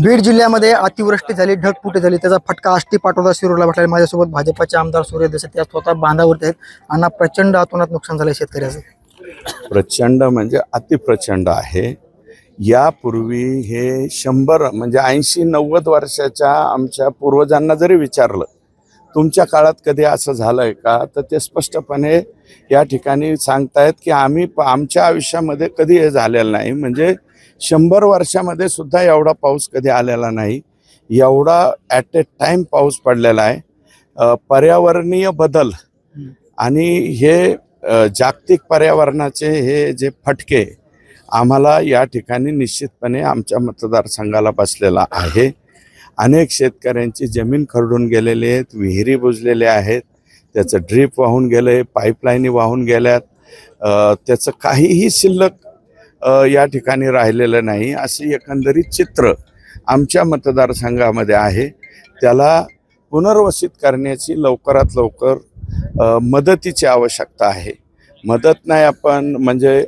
बीड जिल्ह्यामध्ये अतिवृष्टी झाली ढगफुटी झाली त्याचा फटका आष्टी पाटोदा शिरूरला बसला माझ्यासोबत भाजपाचे आमदार सूर्य देसाई त्या स्वतः बांधावरती आहेत आणि प्रचंड अतोनात नुकसान झालं शेतकऱ्याचं. प्रचंड म्हणजे अतिप्रचंड आहे. यापूर्वी हे शंभर म्हणजे ऐंशी नव्वद वर्षाच्या आमच्या पूर्वजांना जरी विचारलं तुमच्या काळात कधी असं झालं आहे का? तर ते स्पष्टपणे या ठिकाणी सांगतायत की आम्ही प- आमच्या आयुष्यामध्ये कधी हे झालेलं नाही. म्हणजे शंभर वर्षामध्ये सुद्धा एवढा पाऊस कधी आलेला नाही. एवढा ॲट ए टाईम पाऊस पडलेला आहे. पर्यावरणीय बदल आणि हे जागतिक पर्यावरणाचे हे जे फटके आम्हाला या ठिकाणी निश्चितपणे आमच्या मतदारसंघाला बसलेला आहे. अनेक शेतकऱ्यांची जमीन खरडून गेलेली आहेत विहिरी बुजलेल्या आहेत. त्याचं ड्रीप वाहून गेलं आहे पाईपलाईनी वाहून गेल्यात. त्याचं काहीही शिल्लक या ठिकाणी राहिलेलं नाही. असे एकंदरीत चित्र आमच्या मतदारसंघामध्ये आहे. त्याला पुनर्वसित करण्याची लवकरात लवकर मदतीची आवश्यकता आहे. मदत नाही आपण म्हणजे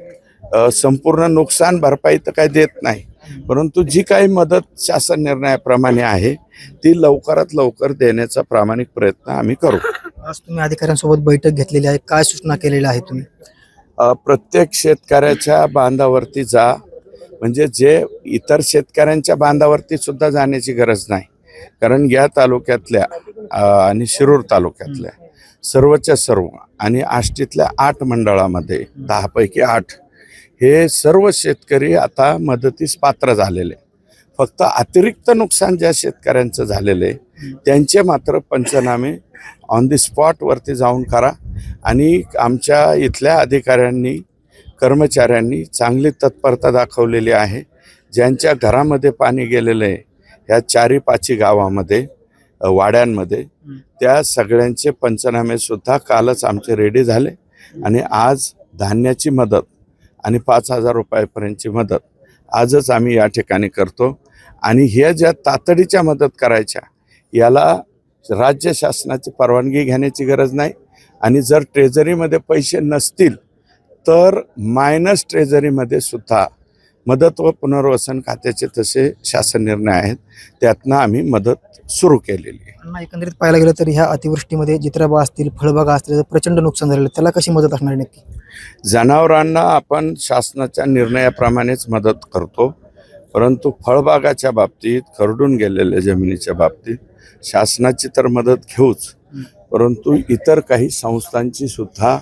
संपूर्ण नुकसान भरपाई तर काही देत नाही. परंतु जी काही मदत शासन निर्णयाप्रमाणे आहे ती लवकरात लवकर देण्याचा प्रामाणिक प्रयत्न आम्ही करू. आज तुम्ही अधिकाऱ्यांसोबत बैठक घेतलेली आहे. काय सूचना केलेल्या आहेत तुम्ही? प्रत्येक शेतकऱ्याच्या बांधावरती जा. म्हणजे जे इतर शेतकऱ्यांच्या बांधावरती सुद्धा जाण्याची गरज नाही. कारण या तालुक्यातल्या आणि शिरूर तालुक्यातल्या सर्वच्या सर्व आणि आष्टीतल्या आठ मंडळामध्ये दहापैकी आठ हे सर्व शेतकरी आता मदतीस पात्र झालेले. फक्त अतिरिक्त नुकसान ज्या शेतकऱ्यांचं झालेलं आहे त्यांचे मात्र पंचनामे ऑन दी स्पॉटवरती जाऊन करा. आणि आमच्या इथल्या अधिकाऱ्यांनी कर्मचाऱ्यांनी चांगली तत्परता दाखवलेली आहे. ज्यांच्या घरामध्ये पाणी गेलेलं आहे ह्या चारी पाची गावामध्ये वाड्यांमध्ये त्या सगळ्यांचे पंचनामे सुद्धा कालच आमचे रेडी झाले. आणि आज धान्याची मदत आणि पाच हजार रुपयापर्यंतची मदत आजच आम्ही या ठिकाणी करतो. आणि ह्या ज्या तातडीच्या मदत करायच्या याला राज्य शासनाची परवानगी घेण्याची गरज नाही. आणि जर ट्रेझरीमध्ये पैसे नसतील तर मायनस ट्रेझरीमध्ये सुद्धा मदत व पुनर्वसन खात्याचे तसे शासन निर्णय आहेत. त्यातनं आम्ही मदत सुरू केलेली आहे. एकंदरीत पाहायला गेलं तर ह्या अतिवृष्टीमध्ये जित्राबा असतील फळबागा असतील प्रचंड नुकसान झालेलं. त्याला कशी मदत असणार नक्की? जनावरांना आपण शासनाच्या निर्णयाप्रमाणेच मदत करतो. परंतु फळबागाच्या बाबतीत खरडून गेलेल्या जमिनीच्या बाबतीत शासनाची तर मदत घेऊच परंतु इतर काही संस्थांची सुद्धा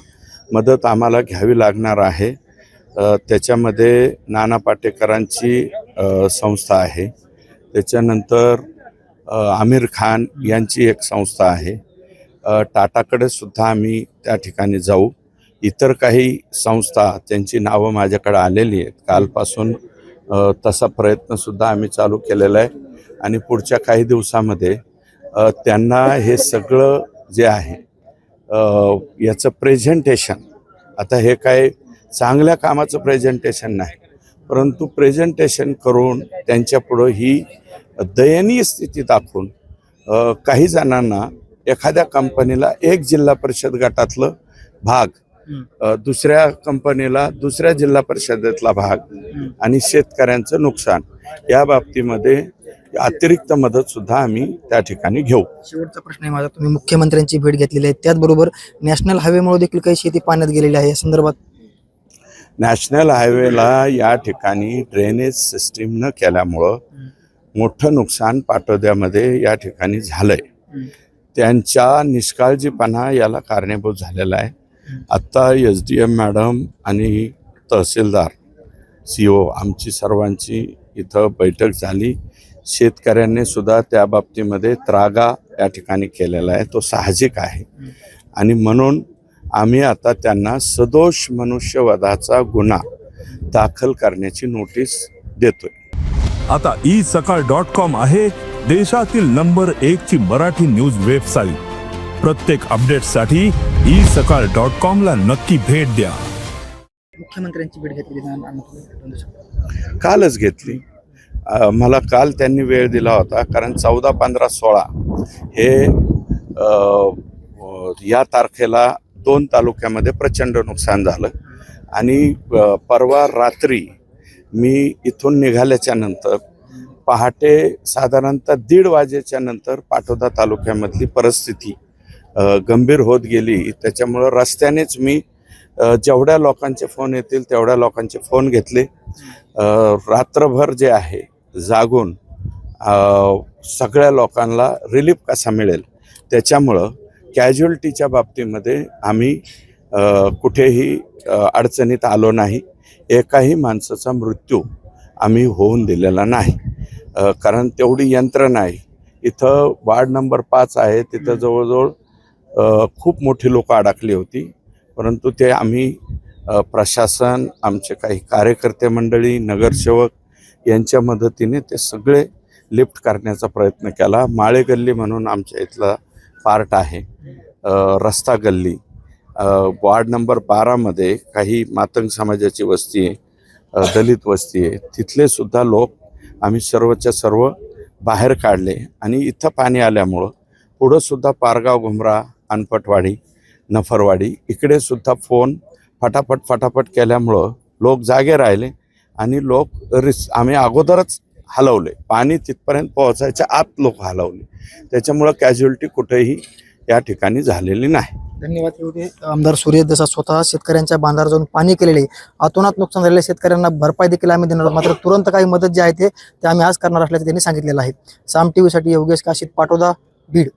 मदत आम्हाला घ्यावी लागणार आहे. त्याच्यामध्ये नाना पाटेकरांची संस्था आहे. त्याच्यानंतर आमिर खान यांची एक संस्था आहे. टाटाकडे सुद्धा आम्ही त्या ठिकाणी जाऊ. इतर काही संस्था त्यांची नावं माझ्याकडे आलेली आहेत. कालपासून तसा प्रयत्नसुद्धा आम्ही चालू केलेला आहे. आणि पुढच्या काही दिवसामध्ये त्यांना हे सगळं जे आहे याचं प्रेझेंटेशन आता हे काय चांगल्या कामाचं प्रेझेंटेशन नाही परंतु प्रेझेंटेशन करून त्यांच्यापुढं ही दयनीय स्थिती दाखवून काही जणांना एखाद्या कंपनीला एक जिल्हा परिषद गटातलं भाग दुसऱ्या कंपनीला दुसऱ्या जिल्हा परिषदेतला भाग आणि शेतकऱ्यांचं नुकसान. या बाबतीमध्ये अतिरिक्त मदत सुद्धा आम्ही त्या ठिकाणी घेऊ. शेवटचा प्रश्न आहे माझा. तुम्ही मुख्यमंत्र्यांची भेट घेतलेली आहे. त्याचबरोबर नॅशनल हायवेमुळे देखील काही शेती पाण्यात गेलेली आहे. या संदर्भात नॅशनल हायवेला या ठिकाणी ड्रेनेज सिस्टीम न केल्यामुळं मोठं नुकसान पाटोद्यामध्ये या ठिकाणी झालंय. त्यांच्या निष्काळजीपणा याला कारणीभूत झालेला आहे. आत्ता एस डी एम मॅडम आणि तहसीलदार सी ओ आमची सर्वांची इथं बैठक झाली. शेतकऱ्यांनी सुद्धा त्या बाबतीमध्ये त्रागा या ठिकाणी केलेला आहे. तो साहजिक आहे. आणि म्हणून आम्ही आता त्यांना सदोष मनुष्यवधाचा गुन्हा दाखल करण्याची नोटीस देतोय. आता ई सकाळ डॉट कॉम आहे देशातील नंबर एक ची मराठी न्यूज वेबसाईट. प्रत्येक अपडेटसाठी ई सकाळ डॉट कॉम ला नक्की भेट द्या. मुख्यमंत्र्यांची भेट तुम्ही द्या. कालच घेतली. अ, मला काल त्यांनी वेळ दिला होता कारण चौदा पंधरा सोळा हे अ, अ, या तारखेला दोन तालुक्यामध्ये प्रचंड नुकसान झालं. आणि अ, परवा रात्री मी इथून निघाल्याच्या नंतर पहाटे साधारणतः दीड वाजेच्या नंतर पाटोदा तालुक्यामधली परिस्थिती गंभीर होत गेली त्याच्यामुळं रस्त्यानेच मी जेवढ्या लोकांचे फोन येतील तेवढ्या लोकांचे फोन घेतले. रात्रभर जे आहे जागून सगळ्या लोकांना रिलीफ कसा मिळेल त्याच्यामुळं कॅज्युअल्टीच्या बाबतीमध्ये आम्ही कुठेही अडचणीत आलो नाही. एकाही माणसाचा मृत्यू आम्ही होऊन दिलेला नाही. कारण तेवढी यंत्रणा आहे. इथं वार्ड नंबर पाच आहे तिथं जवळजवळ खूप मोठी लोकं अडकली होती. परंतु ते आम्ही प्रशासन आमचे काही कार्यकर्ते मंडळी नगरसेवक यांच्या मदतीने ते सगळे लिफ्ट करण्याचा प्रयत्न केला. माळे गल्ली म्हणून आमच्या इथला पार्ट आहे. रस्ता गल्ली. वार्ड नंबर बारामध्ये काही मातंग समाजाची वस्ती आहे दलित वस्ती आहे. तिथले सुद्धा लोक आम्ही सर्वच्या सर्व बाहेर काढले आणि इथं पाणी आल्यामुळं पुढंसुद्धा पारगाव घुमरा अनपटवाडी नफरवाडी इकडे सुद्धा फोन फटाफट फटाफट केल्यामुळं लोक जागे राहिले आणि लोक रिस आम्ही अगोदरच हलवले. पाणी तिथपर्यंत पोहोचायच्या आत लोक हलवले. त्याच्यामुळं कॅज्युअल्टी कुठेही या ठिकाणी झालेली नाही. धन्यवाद आमदार सूर्य देसाई स्वतः शेतकऱ्यांच्या बांधावर जाऊन पाणी केलेले अतोनात नुकसान झालेल्या शेतकऱ्यांना भरपाई देखील आम्ही देणार मात्र तुरंत काही मदत जी आहे ते ते आम्ही आज करणार असल्याचं त्यांनी सांगितलेलं आहे. साम टी व्हीसाठी योगेश काशीत पाटोदा बीड.